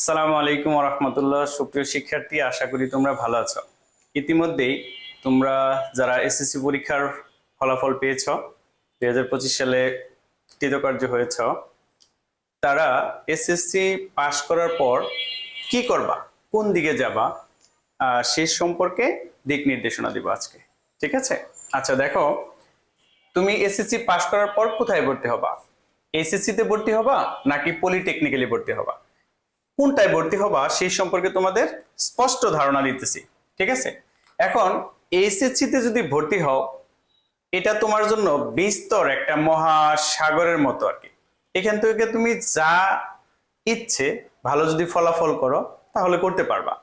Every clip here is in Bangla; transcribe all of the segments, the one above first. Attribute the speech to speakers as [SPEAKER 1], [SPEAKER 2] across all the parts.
[SPEAKER 1] আসসালামু আলাইকুম রহমতুল্লাহ। সুপ্রিয় শিক্ষার্থী, আশা করি তোমরা ভালো আছো। ইতিমধ্যেই তোমরা যারা এসএসসি পরীক্ষার ফলাফল পেয়েছ, দুই হাজার পঁচিশ সালে কৃতকার্য হয়েছ, তারা এসএসসি পাশ করার পর কি করবা? কোন দিকে যাবা? সে সম্পর্কে দিক নির্দেশনা দিব আজকে। ঠিক আছে? আচ্ছা দেখো, তুমি এসএসসি পাশ করার পর কোথায় ভর্তি হবা? এসএসসি তে ভর্তি হবা নাকি পলিটেকনিক্যালি ভর্তি হবা? কোনটায় ভর্তি হবা সেই সম্পর্কে তোমাদের স্পষ্ট ধারণা দিতেছি, ঠিক আছে? এখন এইচএসসি তে যদি ভর্তি হও, এটা তোমার জন্য বিস্তর একটা মহাসাগরের মতো আর কি। এখান থেকে তুমি যা ইচ্ছে, ভালো যদি ফলাফল করো, তাহলে করতে পারবা।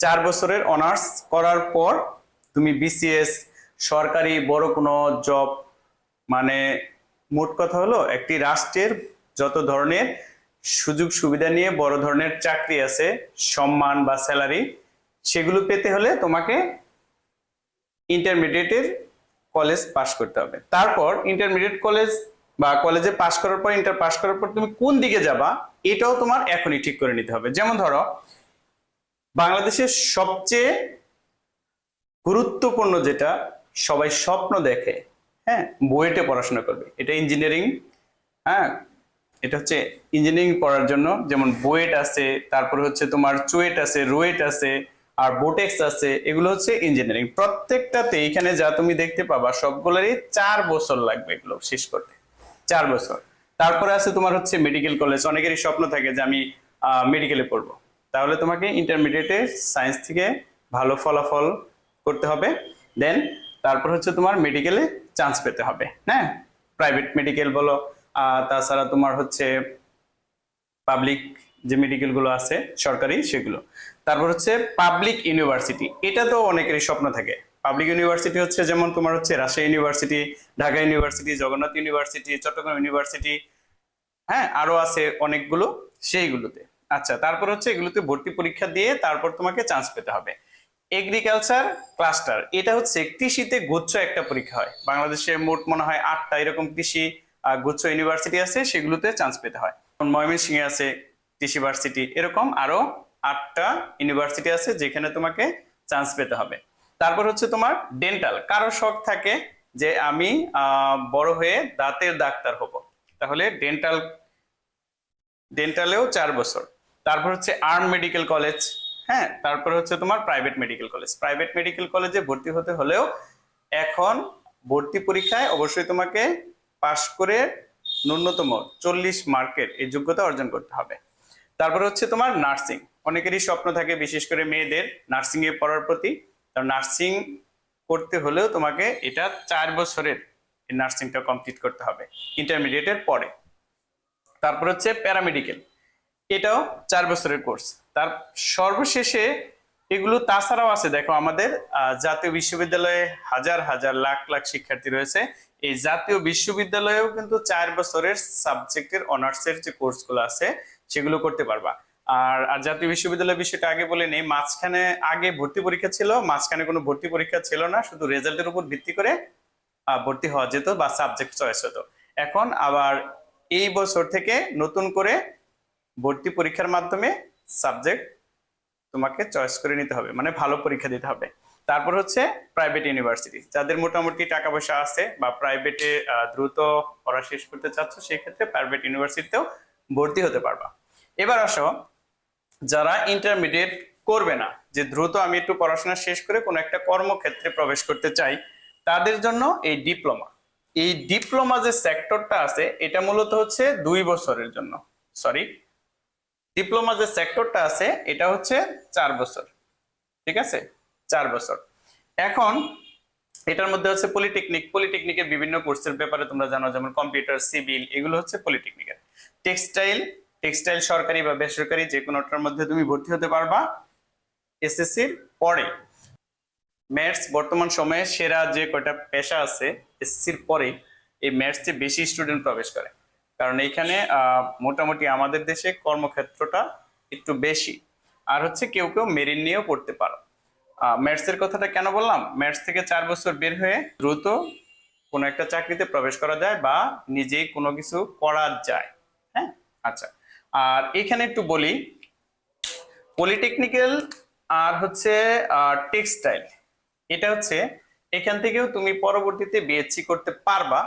[SPEAKER 1] চার বছরের অনার্স করার পর তুমি বিসিএস, সরকারি বড় কোনো জব মানে মোট কথা হলো একটি রাষ্ট্রের যত ধরনের সুযোগ সুবিধা নিয়ে বড় ধরনের চাকরি আছে, সম্মান বা স্যালারি সেগুলো পেতে হলে তোমাকে ইন্টারমিডিয়েটের কলেজ পাশ করতে হবে। তারপর ইন্টারমিডিয়েট কলেজ বা কলেজে পাশ করার পর ইন্টার পাশ করার পর তুমি কোন দিকে যাবা, এটাও তোমার এখনই ঠিক করে নিতে হবে। যেমন ধরো, বাংলাদেশের সবচেয়ে গুরুত্বপূর্ণ যেটা, সবাই স্বপ্ন দেখে হ্যাঁ বুয়েটে পড়াশোনা করবে। এটা ইঞ্জিনিয়ারিং হ্যাঁ এটা হচ্ছে ইঞ্জিনিয়ারিং পড়ার জন্য, যেমন বুয়েট আছে, তারপরে হচ্ছে তোমার চুয়েট আছে, রুয়েট আছে, আর বোটেক্স আছে, এগুলো হচ্ছে ইঞ্জিনিয়ারিং প্রত্যেকটাতে এখানে যা তুমি দেখতে পাবা, সবগুলোরই চার বছর লাগবে এগুলো শেষ করতে। চার বছর। তারপরে আছে তোমার হচ্ছে মেডিকেল কলেজ অনেকেরই স্বপ্ন থাকে যে আমি মেডিকেলে পড়ব। তাহলে তোমাকে ইন্টারমিডিয়েটে সায়েন্স থেকে ভালো ফলাফল করতে হবে। দেন তারপর হচ্ছে তোমার মেডিকেলে চান্স পেতে হবে। হ্যাঁ? প্রাইভেট মেডিকেল বলো তাছাড়া তোমার হচ্ছে পাবলিক যে মেডিকেলগুলো আছে, সরকারি সেগুলো। তারপর হচ্ছে পাবলিক ইউনিভার্সিটি এটা তো অনেকেরই স্বপ্ন থাকে। পাবলিক ইউনিভার্সিটি হচ্ছে যেমন তোমার হচ্ছে Rajshahi university Dhaka university Jagannath university Chattogram university হ্যাঁ আরও আছে অনেকগুলো সেইগুলোতে। আচ্ছা তারপর হচ্ছে এগুলোতে ভর্তি পরীক্ষা দিয়ে তারপর তোমাকে চান্স পেতে হবে। এগ্রিকালচার ক্লাস্টার এটা হচ্ছে কৃষিতে গুচ্ছ একটা পরীক্ষা হয়। বাংলাদেশে মোট মনে হয় আটটা এরকম কৃষি গুচ্ছ ইউনিভার্সিটি আছে, সেগুলোতে চান্স পেতে হয়। ময়মনসিংহে আছে কৃষি ভার্সিটি এরকম আরও আটটা ইউনিভার্সিটি আছে যেখানে তোমাকে চান্স পেতে হবে। তারপর হচ্ছে তোমার ডেন্টাল কারও শখ থাকে যে আমি বড় হয়ে দাঁতের ডাক্তার হব। তাহলে ডেন্টাল ডেন্টালেও চার বছর। তারপর হচ্ছে আর্ম মেডিকেল কলেজ হ্যাঁ তারপর হচ্ছে তোমার private medical college private medical কলেজে ভর্তি হতে হলেও এখন ভর্তি পরীক্ষায় অবশ্যই তোমাকে পাশ করে ন্যূনতম চল্লিশ মার্কের এই যোগ্যতা অর্জন করতে হবে। তারপর হচ্ছে তোমার নার্সিং। অনেকেরই স্বপ্ন থাকে বিশেষ করে মেয়েদের নার্সিং এ পড়ার প্রতি। নার্সিং করতে হলেও তোমাকে এটা চার বছরের নার্সিংটা কমপ্লিট করতে হবে ইন্টারমিডিয়েটের পরে। তারপর হচ্ছে প্যারামেডিকেল এটাও চার বছরের কোর্স। তার সর্বশেষে এগুলো তাছাড়াও আছে, দেখো আমাদের জাতীয় বিশ্ববিদ্যালয়ে হাজার হাজার লাখ লাখ শিক্ষার্থী রয়েছে। এই জাতীয় বিশ্ববিদ্যালয়েও কিন্তু চার বছরের সাবজেক্টের অনার্সের যে কোর্সগুলো আছে, সেগুলো করতে পারবা। আর আর জাতীয় বিশ্ববিদ্যালয়ের বিষয়টা আগে বলে নেই, মাঝখানে আগে ভর্তি পরীক্ষা ছিল, মাঝখানে কোনো ভর্তি পরীক্ষা ছিল না, শুধু রেজাল্টের উপর ভিত্তি করে ভর্তি হওয়া যেত বা সাবজেক্ট চয়েস হতো। এখন আবার এই বছর থেকে নতুন করে ভর্তি পরীক্ষার মাধ্যমে সাবজেক্ট তোমাকে চয়েস করে নিতে হবে মানে ভালো পরীক্ষা দিতে হবে। তারপর হচ্ছে প্রাইভেট ইউনিভার্সিটি যাদের মোটামুটি টাকা পয়সা আছে বা প্রাইভেটে দ্রুত পড়া শেষ করতে চাচ্ছ, সেই ক্ষেত্রে প্রাইভেট ইউনিভার্সিটিতেও ভর্তি হতে পারবা। এবার আসো, যারা ইন্টারমিডিয়েট করবে না, যে দ্রুত আমি একটু পড়াশোনা শেষ করে কোনো একটা কর্মক্ষেত্রে প্রবেশ করতে চাই, তাদের জন্য এই ডিপ্লোমা এই ডিপ্লোমা যে সেক্টরটা আছে, এটা মূলত হচ্ছে দুই বছরের জন্য সরি ডিপ্লোমা যে সেক্টরটা আছে, এটা হচ্ছে চার বছর। ঠিক আছে? চার বছর। এখন এটার মধ্যে হচ্ছে পলিটেকনিক। পলিটেকনিকের বিভিন্ন কোর্সের ব্যাপারে তোমরা জানো, যেমন কম্পিউটার, সিভিল, এগুলো হচ্ছে পলিটেকনিকের। টেক্সটাইল টেক্সটাইল সরকারি বা বেসরকারি যে কোনোটার মধ্যে তুমি ভর্তি হতে পারবা এসএসসির পরে। ম্যাথস বর্তমান সময়ে সেরা যে কয়টা পেশা আছে, এসএসসির পরে এই ম্যাথসে বেশি স্টুডেন্ট প্রবেশ করে। কারণ এইখানে মোটামুটি আমাদের দেশে কর্মক্ষেত্রটা একটু বেশি। আর হচ্ছে কেউ কেউ মেরিন নিয়েও পড়তে পারো। ম্যাথস এর কথাটা কেন বললাম? ম্যাথস থেকে চার বছর বের হয়ে দ্রুত কোনো একটা চাকরিতে প্রবেশ করা যায় বা নিজেই কোনো কিছু করা যায়। হ্যাঁ? আচ্ছা। আর এখানে একটু বলি, পলিটেকনিক্যাল আর হচ্ছে টেক্সটাইল। এটা হচ্ছে, এখান থেকেও তুমি পরবর্তীতে বিএসসি করতে পারবা।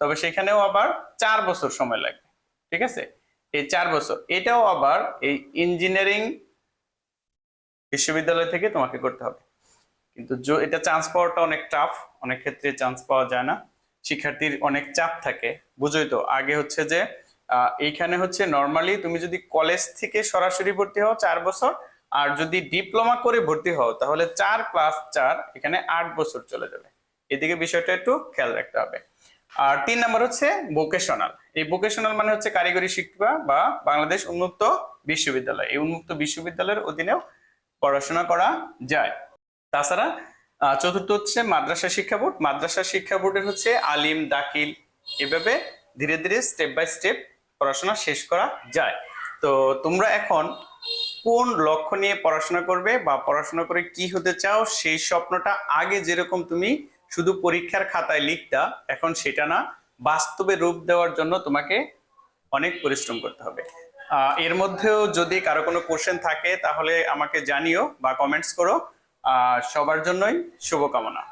[SPEAKER 1] তবে সেখানেও আবার চার বছর সময় লাগবে, ঠিক আছে? এই চার বছর। এটাও আবার এই ইঞ্জিনিয়ারিং বিশ্ববিদ্যালয় থেকে তোমাকে করতে হবে। কিন্তু এটা চান্স পাওয়াটা অনেক টাফ অনেক ক্ষেত্রে চান্স পাওয়া যায় না। শিক্ষার্থীর অনেক চাপ থাকে, বুঝোই তো। আগে হচ্ছে যে এইখানে হচ্ছে নর্মালি তুমি যদি কলেজ থেকে সরাসরি ভর্তি হও চার বছর, আর যদি ডিপ্লোমা করে ভর্তি হও, তাহলে চার প্লাস চার এখানে আট বছর চলে যাবে। এদিকে বিষয়টা একটু খেয়াল রাখতে হবে। আর তিন নম্বর হচ্ছে ভোকেশনাল এই ভোকেশনাল মানে হচ্ছে কারিগরি শিক্ষা বা বাংলাদেশ উন্মুক্ত বিশ্ববিদ্যালয়। এই উন্মুক্ত বিশ্ববিদ্যালয়ের অধীনেও পড়াশোনা করা যায়। তাছাড়া চতুর্থ হচ্ছে মাদ্রাসা শিক্ষা বোর্ড। মাদ্রাসা শিক্ষা বোর্ডের হচ্ছে আলিম, দাখিল, এভাবে ধীরে ধীরে স্টেপ বাই স্টেপ পড়াশোনা শেষ করা যায়। তো তোমরা এখন কোন লক্ষ্য নিয়ে পড়াশোনা করবে বা পড়াশোনা করে কি হতে চাও সেই স্বপ্নটা আগে যেরকম তুমি শুধু পরীক্ষার খাতায় লিখতা এখন সেটা না, বাস্তবে রূপ দেওয়ার জন্য তোমাকে অনেক পরিশ্রম করতে হবে। এর মধ্যেও যদি কারও কোনো কোশ্চেন থাকে, তাহলে আমাকে জানিও বা কমেন্টস করো। সবার জন্যই শুভকামনা।